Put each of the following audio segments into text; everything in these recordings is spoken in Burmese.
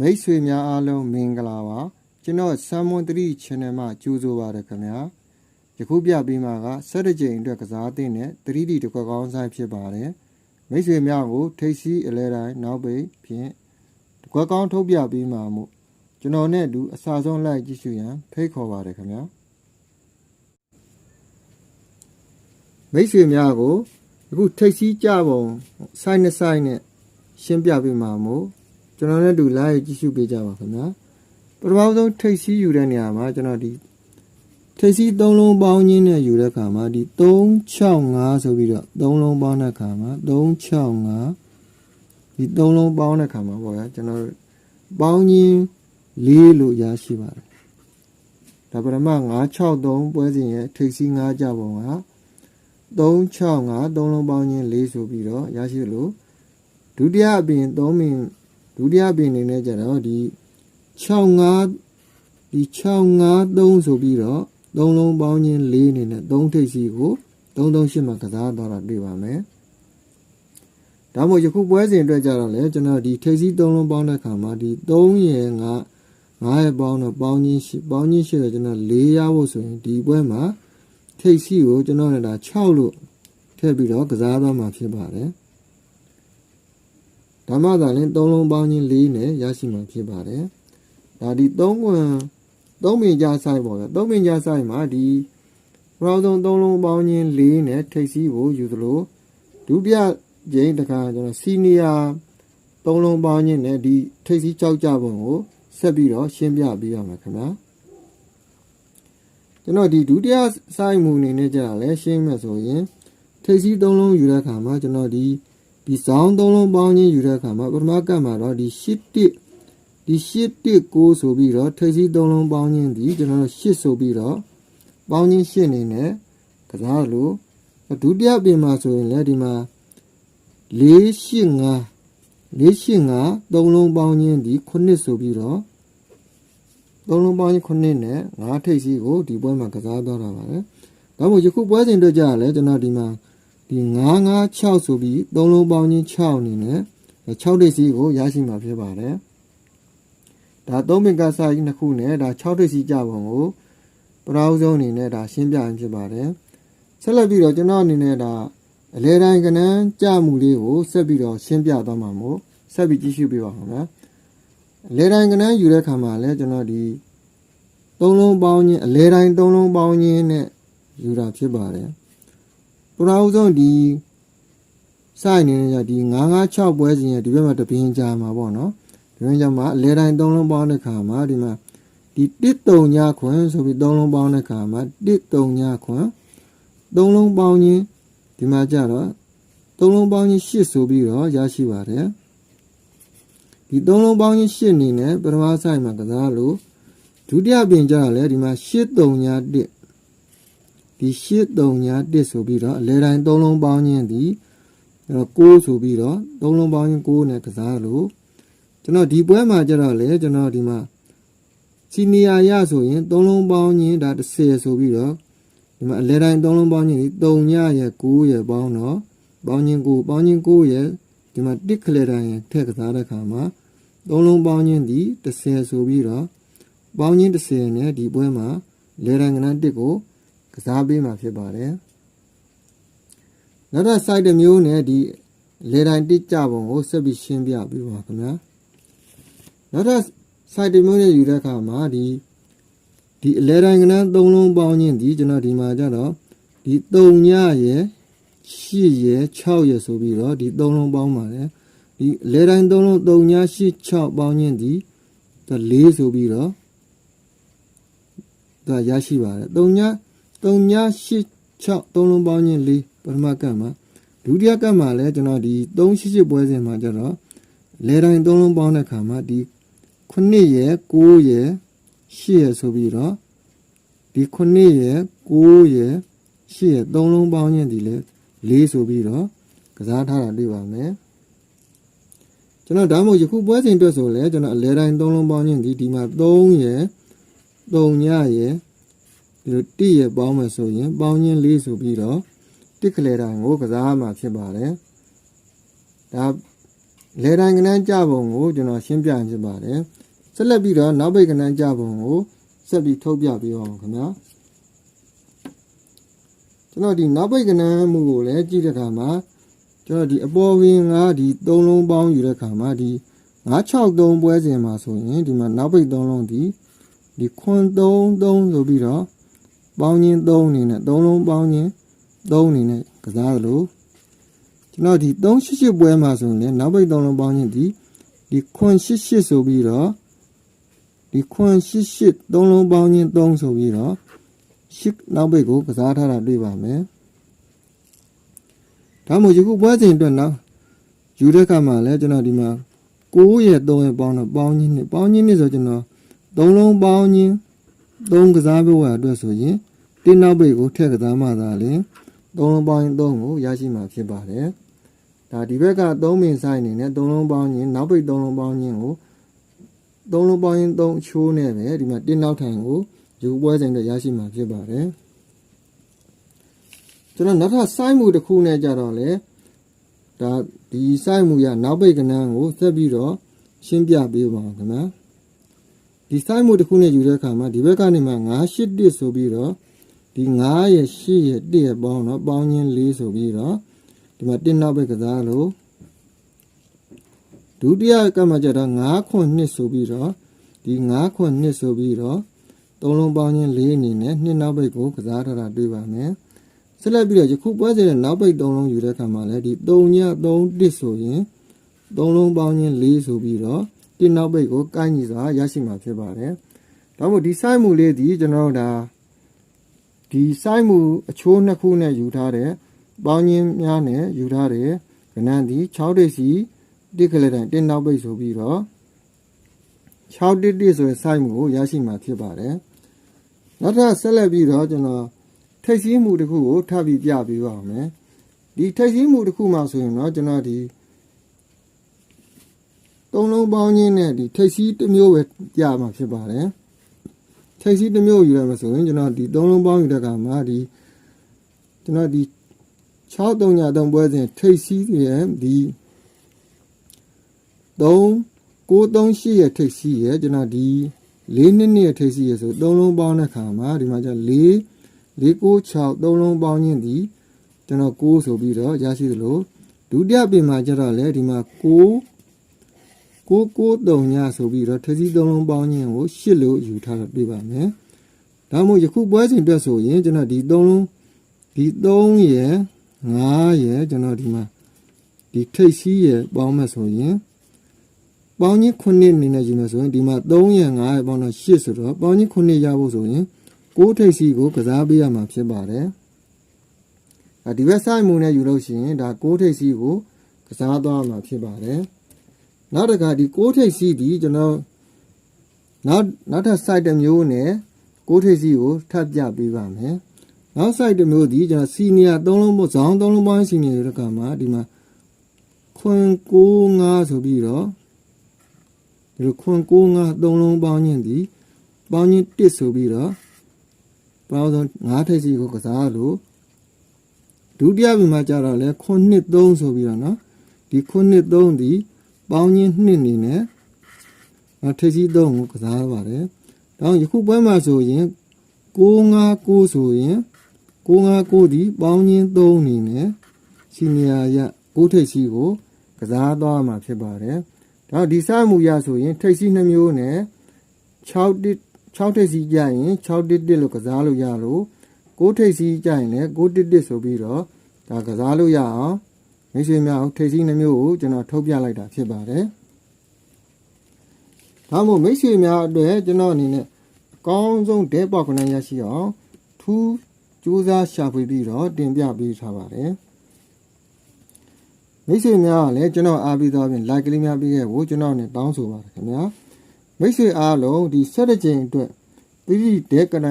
မိတ်ဆွေများအားလုံးမင်္ဂလာပါကျွန်တော်ဆမ်မွန်3 channel မှာကြိုးဆိုပါရခင်ဗျာယခုပြပေးမှာက7ကြိမ်အတွက်ကစားသင့်တဲ့ 3D တစ်ခွက်ကောင်းဆိုင်ဖြစ်ပါတယ်မိတ်ဆွေများကို ထိတ်စီအလဲတိုင်းနောက်ပိတ်ဖြင့်တစ်ခွက်ကောင်းထုတ်ပြပေးမှာမို့ကျွန်တော်နဲ့အတူအစာဆုံးလိုက်ကြည့်ရှုရန်ဖိတ်ခေါ်ပါတယ်ခင်ဗျာမိတ်ဆွေများကိုအခုထိတ်စီကြပုံဆိုင်နဲ့ဆိုင်နဲ့ရှင်းပြပေးမှာမို့ ကျွန်တော်နဲ့အတူလာရကြည့်ရှုပေးကြပါခင်ဗျာပထမဆုံးထိတ်စီးယူတဲ့နေရာမှာကျွန်တော်ဒီထိတ်စီး၃လုံးပေါင်းခြင်းနဲ့ယူတဲ့အခါမှာဒီ365ဆိုပြီးတော့၃လုံးပေါင်းတဲ့အခါမှာ365ဒီ၃လုံးပေါင်းတဲ့အခါမှာပေါ့ဗျာကျွန်တော်ပေါင်းခြင်း၄လို့ရရှိပါတယ်ဒါပထမ963ပွဲစဉ်ရဲ့ထိတ်စီး5ကြပုံက365၃လုံးပေါင်းခြင်း၄ဆိုပြီးတော့ရရှိလို့ဒုတိယအပြင်3မင် ဒုတိယပင်နေနဲ့ကြတော့ဒီ65ဒီ653ဆိုပြီးတော့သုံးလုံးပေါင်းခြင်း၄နေနဲ့3ထိပ်စီကို338မှာကစားတော့တာတွေ့ပါမယ်။ဒါမှမဟုတ်ယခုပွဲစဉ်အတွက်ကြတော့လေကျွန်တော်ဒီထိပ်စီ3လုံးပေါင်းတဲ့ခါမှာဒီ3ရယ်9 9ရယ်ပေါင်းတော့ပေါင်းခြင်းရှိပေါင်းခြင်းရှိတော့ကျွန်တော်4ရဖို့ဆိုရင်ဒီပွဲမှာထိပ်စီကိုကျွန်တော်လည်းဒါ6လို့ထည့်ပြီးတော့ကစားတော့မှာဖြစ်ပါတယ်။ ဓမ္မသာလင်၃လုံးပေါင်းခြင်း၄နဲ့ရရှိမှာဖြစ်ပါတယ်။ဒါဒီ၃ခွန်၃ပင်ကြားဆိုင်ပေါ့ဗျာ။၃ပင်ကြားဆိုင်မှာဒီပရောဆုံး၃လုံးပေါင်းခြင်း၄နဲ့ထိပ်စီးကိုယူသလိုဒုတိယကျင်းတခါကျွန်တော်စီနီယာ၃လုံးပေါင်းခြင်းနဲ့ဒီထိပ်စီးကြောက်ကြပုံကိုဆက်ပြီးတော့ရှင်းပြပေးရမှာခင်ဗျာ။ကျွန်တော်ဒီဒုတိယဆိုင်မူအနေနဲ့ကြာလဲရှင်းမယ်ဆိုရင်ထိပ်စီး၃လုံးယူတဲ့အခါမှာကျွန်တော်ဒီ ဒီဇောင်းသုံးလုံးပေါင်းချင်းယူတဲ့အခါမှာပထမကတ်မှာတော့ဒီ8တစ်ဒီ8တစ်9ဆိုပြီးတော့ထိပ်စီးသုံးလုံးပေါင်းချင်းဒီကျွန်တော်တို့8ဆိုပြီးတော့ပေါင်းချင်း8နေနဲ့ကစားလို့ဒုတိယပြင်မှာဆိုရင်လည်းဒီမှာ485 485သုံးလုံးပေါင်းချင်းဒီ9ဆိုပြီးတော့သုံးလုံးပေါင်းချင်း9နဲ့5ထိပ်စီးကိုဒီပွဲမှာကစားတော့တာပါပဲဒါမှမဟုတ်ယခုပွဲစဉ်အတွက်ကြာလဲကျွန်တော်ဒီမှာ ဒီ956ဆိုပြီးသုံးလုံးပေါင်းချင်း6အနေနဲ့6ဒိတ်စီကိုရရှိမှာဖြစ်ပါတယ်။ဒါသုံးပင်ကစားကြီးနှစ်ခုနဲ့ဒါ6ဒိတ်စီကြပုံကိုပထမဆုံးအနေနဲ့ဒါရှင်းပြရင်းဖြစ်ပါတယ်။ဆက်လက်ပြီးတော့ကျွန်တော်အနေနဲ့ဒါအလဲတိုင်းကနန်းကြမှုလေးကိုဆက်ပြီးတော့ရှင်းပြသွားမှာမို့ဆက်ပြီးကြည့်ရှုပေးပါဦးခင်ဗျာ။အလဲတိုင်းကနန်းယူတဲ့ခါမှာလည်းကျွန်တော်ဒီသုံးလုံးပေါင်းချင်းအလဲတိုင်းသုံးလုံးပေါင်းချင်းနဲ့ယူတာဖြစ်ပါတယ်။ ပထမဆုံးဒီစိုက်နေကြဒီ956ပွဲစဉ်ရဲ့ဒီဘက်မှာတပင်းကြာမှာပေါ့နော်ဒီဘက်ကျမှအလဲတိုင်း3လုံးပေါင်းတဲ့ခါမှာဒီမှာဒီ1 3ညခွန်းဆိုပြီး3လုံးပေါင်းတဲ့ခါမှာ1 3ညခွန်း3လုံးပေါင်းခြင်းဒီမှာကြတော့3လုံးပေါင်းခြင်း8ဆိုပြီးတော့ရရှိပါတယ်ဒီ3လုံးပေါင်းခြင်း8အနေနဲ့ပထမဆိုင်မှာကစားလို့ဒုတိယပင်ကြတော့လေဒီမှာ8 3ည1 ဒီ8 3ညာ1ဆိုပြီးတော့အလဲတိုင်း3လုံးပေါင်းခြင်းဒီအဲ့တော့6ဆိုပြီးတော့3လုံးပေါင်းခြင်း6နဲ့ကစားလို့ကျွန်တော်ဒီပွဲမှာကျတော့လေကျွန်တော်ဒီမှာစီနီယာရဆိုရင်3လုံးပေါင်းခြင်းဒါ10ဆိုပြီးတော့ဒီမှာအလဲတိုင်း3လုံးပေါင်းခြင်းဒီ3ညရဲ့9ရဲ့ပေါင်းတော့ပေါင်းခြင်း9ပေါင်းခြင်း9ရဲ့ဒီမှာ1ခလဲတိုင်းရဲ့ထည့်ကစားတဲ့ခါမှာ3လုံးပေါင်းခြင်းဒီ10ဆိုပြီးတော့ပေါင်းခြင်း10နဲ့ဒီပွဲမှာလဲတိုင်းကနန်း1ကို ကစားပေးမှာဖြစ်ပါတယ်နောက်ထပ် site တစ်မျိုးနဲ့ဒီလေတိုင်းတိကျပုံကိုဆက်ပြီးရှင်းပြပေးပါခင်ဗျာနောက်ထပ် site တစ်မျိုးနဲ့ယူတဲ့အခါမှာဒီဒီအလဲတိုင်းကနန်း၃လုံးပေါင်းခြင်းဒီကျွန်တော်ဒီမှာကြတော့ဒီ3ညရဲ့8ရဲ့6ရဲ့ဆိုပြီးတော့ဒီ3လုံးပေါင်းပါတယ်ဒီအလဲတိုင်း3လုံး3ည8 6ပေါင်းခြင်းဒီဒါ4ဆိုပြီးတော့ဒါရရှိပါတယ်3ည 3ည8 6 3လုံးပေါင်းခြင်း4ပထမကတ်မှာဒုတိယကတ်မှာလည်းကျွန်တော်ဒီ388ပွဲစဉ်မှာကျတော့လဲတိုင်း3လုံးပေါင်းတဲ့ခါမှာဒီ9ရယ်9ရယ်10ရယ်ဆိုပြီးတော့ဒီ9ရယ်9ရယ်10ရယ်3လုံးပေါင်းခြင်းဒီလေ4ဆိုပြီးတော့ကစားထားတာတွေ့ပါမယ်ကျွန်တော်ဒါမှမဟုတ်ယခုပွဲစဉ်အတွက်ဆိုလဲကျွန်တော်အလဲတိုင်း3လုံးပေါင်းခြင်းဒီဒီမှာ3ရယ်3ညရယ် ဒီလိုတိရပေါင်းမယ်ဆိုရင် ပေါင်းချင်းလေးဆိုပြီးတော့တစ်ကလေးတိုင်းကိုကစားမှာဖြစ်ပါတယ်ဒါလေတိုင်းကနန်းကြပုံကိုကျွန်တော်ရှင်းပြရင်ဖြစ်ပါတယ်ဆက်လက်ပြီးတော့နောက်ပိတ်ကနန်းကြပုံကိုဆက်ပြီးထုတ်ပြပေးအောင်ခင်ဗျာကျွန်တော်ဒီနောက်ပိတ်ကနန်းမှုကိုလည်းကြည့်တဲ့အခါမှာကျွန်တော်ဒီအပေါ်ဝင်ကဒီ၃လုံးပေါင်းယူတဲ့အခါမှာဒီ963ပွဲစဉ်မှာဆိုရင်ဒီမှာနောက်ပိတ်၃လုံးဒီဒီခွန်3 3ဆိုပြီးတော့ ပေါင်းချင်း3အနေနဲ့၃လုံးပေါင်းချင်း3အနေနဲ့ကစားသလိုကျွန်တော်ဒီ388ပွဲမှာဆိုရင်လည်းနောက်ပိတ်၃လုံးပေါင်းချင်းဒီဒီခွန်88ဆိုပြီးတော့ဒီခွန်88၃လုံးပေါင်းချင်း3ဆိုပြီးတော့ရှစ်နောက်ပိတ်ကိုကစားထားတာတွေ့ပါမယ်ဒါမှမဟုတ်ယခုပွဲစဉ်အတွက်နောက်ယူတဲ့အခါမှာလည်းကျွန်တော်ဒီမှာ9ရဲ့3ရဲ့ပေါင်းတော့ပေါင်းချင်းနဲ့ပေါင်းချင်းနဲ့ဆိုကျွန်တော်3လုံးပေါင်းချင်း3ကစားဖို့အတွက်ဆိုရင် တင်းနောက်ပိတ်ကိုထည့်ကစားမှသာလေ3လုံးပေါင်းချင်း3ကိုရရှိမှာဖြစ်ပါတယ်ဒါဒီဘက်က3ပင်ဆိုင်နေနဲ့3လုံးပေါင်းချင်းနောက်ပိတ်3လုံးပေါင်းချင်းကို3လုံးပေါင်းချင်း3အချိုးနဲ့ပဲဒီမှာတင်းနောက်ထိုင်ကိုယူပွဲစဉ်အတွက်ရရှိမှာဖြစ်ပါတယ်ကျွန်တော်နောက်ထပ်စိုင်းမှုတစ်ခုနဲ့ကြတော့လေဒါဒီစိုင်းမှုရနောက်ပိတ်ကနန်းကိုဆက်ပြီးတော့ရှင်းပြပေးပါဦးခင်ဗျာဒီစိုင်းမှုတစ်ခုနဲ့ယူတဲ့အခါမှာဒီဘက်ကနေမှ9 8 1ဆိုပြီးတော့ ဒီ9ရဲ့8ရဲ့1ရဲ့ပေါင်းတော့ပေါင်းချင်း4ဆိုပြီးတော့ဒီမှာ1နောက်ပိတ်ကစားလို့ဒုတိယကမှကြတော့9ခွန်2ဆိုပြီးတော့ဒီ9ခွန်2ဆိုပြီးတော့သုံးလုံးပေါင်းချင်း4အနေနဲ့2နောက်ပိတ်ကိုကစားထားတာတွေ့ပါမယ်ဆက်လက်ပြီးတော့ယခုပွဲစဉ်ရဲ့နောက်ပိတ်3လုံးယူတဲ့အခါမှာလည်းဒီ3ည3 1ဆိုရင်3လုံးပေါင်းချင်း4ဆိုပြီးတော့ဒီနောက်ပိတ်ကိုကိုင်းညီစွာရရှိမှာဖြစ်ပါတယ်။ဒါမှမဟုတ်ဒီ site မူလေးဒီကျွန်တော်တို့ဒါ ဒီ site မူအချိုးနှစ်ခုနဲ့ယူထားတဲ့ပေါင်းချင်းများနဲ့ယူထားတဲ့ကဏ္ဍဒီ6ဒိတ်စီတစ်ကလေးတိုင်းတင်းနောက်ပိတ်ဆိုပြီးတော့6တစ်တစ်ဆိုတဲ့ site မူကိုရရှိမှာဖြစ်ပါတယ်။နောက်ထပ်ဆက်လက်ပြီးတော့ကျွန်တော်ထိတ်စည်းမှုတစ်ခုကိုထပ်ပြီးပြပေးပါမယ်ဒီထိတ်စည်းမှုတစ်ခုမှဆိုရင်တော့ကျွန်တော်ဒီသုံးလုံးပေါင်းချင်းနဲ့ဒီထိတ်စည်းတစ်မျိုးပဲပြမှာဖြစ်ပါတယ် ထိတ်စည်းတစ်မျိုးယူရမှာဆိုရင်ကျွန်တော်ဒီသုံးလုံးပေါင်းယူတဲ့အခါမှာဒီကျွန်တော်ဒီ6 3ည3ပွဲစဉ်ထိတ်စည်းရဲ့ဒီ3 9 3 8ရဲ့ထိတ်စည်းရဲ့ကျွန်တော်ဒီ၄နှစ်နှစ်ရဲ့ထိတ်စည်းရဲ့ဆိုသုံးလုံးပေါင်းတဲ့အခါမှာဒီမှာကျ4 496သုံးလုံးပေါင်းခြင်းသည်ကျွန်တော်6ဆိုပြီးတော့ရရှိသလိုဒုတိယပြင်မှာကျတော့လေဒီမှာ6 693ညဆိုပြီးတော့ထစီသုံးလုံးပေါင်းခြင်းကို8လို့ယူထားတာတွေ့ပါမယ်။ဒါမှမဟုတ်ယခုပွဲစဉ်အတွက်ဆိုရင်ကျွန်တော်ဒီသုံးလုံးဒီ3ရယ်5ရယ်ကျွန်တော်ဒီမှာဒီထိတ်စီးရယ်ပေါင်းမှဆိုရင်ပေါင်းခြင်း9အနေနဲ့ယူမယ်ဆိုရင်ဒီမှာ3ရယ်5ရယ်ပေါင်းတော့8ဆိုတော့ပေါင်းခြင်း9ရဖို့ဆိုရင်ကိုးထိပ်စီကိုကစားပေးရမှာဖြစ်ပါတယ်။အဲဒီဘက်ဆိုင်မူနဲ့ယူလို့ရှိရင်ဒါကိုးထိပ်စီကိုကစားသွားမှာဖြစ်ပါတယ်။ နောက်တစ်ခါဒီကိုးထိပ်စီဒီကျွန်တော်နောက်နောက်ထပ် site တစ်မျိုးနဲ့ကိုးထိပ်စီကိုထပ်ပြပေးပါမယ်။နောက် site တစ်မျိုးဒီကျွန်တော် senior 3လုံးပေါ့ဇောင်း3လုံးပိုင်း senior ရတဲ့ကမှာဒီမှာခွန်95ဆိုပြီးတော့ဒီလိုခွန်95 3လုံးပေါင်းခြင်းဒီပေါင်းခြင်း1ဆိုပြီးတော့ပထမဆုံး9ထိပ်စီကိုကစားလို့ဒုတိယပြင်မှာကြတော့လဲခုနှစ်3ဆိုပြီးတော့နော်ဒီခုနှစ်3ဒီ ပေါင်းချင်းနှစ်နေနဲ့ထိပ်စီ3ကိုကစားပါတယ်။ဒါကြောင့်ယခုပွဲမှာဆိုရင်659ဆိုရင်659ဒီပေါင်းချင်း3နေနဲ့စီနီယာရ6ထိပ်စီကိုကစားသွားမှာဖြစ်ပါတယ်။ဒါဒီစမှုရဆိုရင်ထိပ်စီ2မျိုးနဲ့6တစ်6ထိပ်စီကြရင်6တစ်တစ်လို့ကစားလို့ရလို့6ထိပ်စီကြရင်လည်း6တစ်တစ်ဆိုပြီးတော့ဒါကစားလို့ရအောင် မိတ်ဆွေများအောင်ထိပ်စီးနှမျိုးကိုကျွန်တော်ထုတ်ပြလိုက်တာဖြစ်ပါတယ်။ဒါမှမဟုတ်မိတ်ဆွေများအတွက်ကျွန်တော်အနေနဲ့အကောင်းဆုံးဒဲပေါကနရရှိအောင်ထူးစူးစမ်းရှာဖွေပြီးတော့တင်ပြပေးထားပါတယ်။မိတ်ဆွေများကလည်းကျွန်တော်အားပေးသောဖြင့် like ကလေးများပေးခဲ့ဖို့ကျွန်တော်အနေနဲ့တောင်းဆိုပါတယ်ခင်ဗျာ။မိတ်ဆွေအားလုံးဒီဆက်တဲ့ချိန်အတွက်တိတိဒဲကန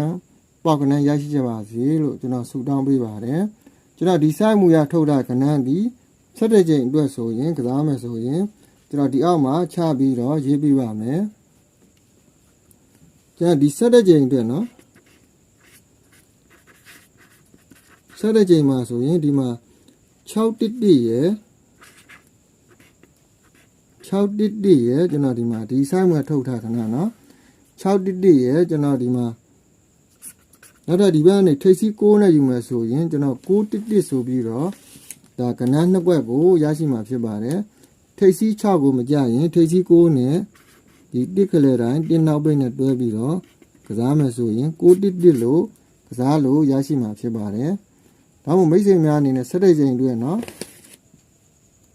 ပေါကနရရှိကြပါစေလို့ကျွန်တော်ဆုတောင်းပေးပါတယ်။ကျွန်တော်ဒီဆိုင်မူရထုတ်တာကဏ္ဍပြီး 17ချိန်အတွက်ဆိုရင်ကစားမယ်ဆိုရင်ကျွန်တော်ဒီအောက်မှာချပြီးတော့ရေးပြပါမယ်ကျွန်တော်ဒီ17ချိန်အတွက်နော်17ချိန်မှာဆိုရင်ဒီမှာ6တစ်တစ်ရယ်6တစ်တစ်ရယ်ကျွန်တော်ဒီမှာဒီဆိုင်မှာထုတ်ထားခဏနော်6တစ်တစ်ရယ်ကျွန်တော်ဒီမှာနောက်တော့ဒီဘက်ကနေထိပ်စီး6နဲ့ယူမယ်ဆိုရင်ကျွန်တော်6တစ်တစ်ဆိုပြီးတော့ ဒါကဏ္ဍနှစ်ကွက်ကိုရရှိမှာဖြစ်ပါတယ်ထိပ်စီး6ကိုမကြရင်ထိပ်စီး6နဲ့ဒီတစ်ကလေးတိုင်းတင်းနောက်ပိတ်နဲ့တွဲပြီးတော့ကစားမယ်ဆိုရင်611လို့ကစားလို့ရရှိမှာဖြစ်ပါတယ်ဒါမှမဟုတ်မိတ်ဆွေများအနေနဲ့စက်တဲ့ချိန်အတွက်နော်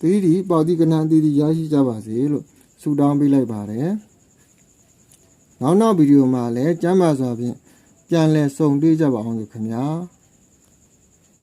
သီရီပေါတိကနန်သီရီရရှိကြပါစေလို့ဆုတောင်းပေးလိုက်ပါတယ်။နောက်နောက်ဗီဒီယိုမှာလည်းကျမ်းမာစွာဖြင့်ပြန်လည်ဆုံတွေ့ကြပါအောင်လို့ခင်ဗျာ။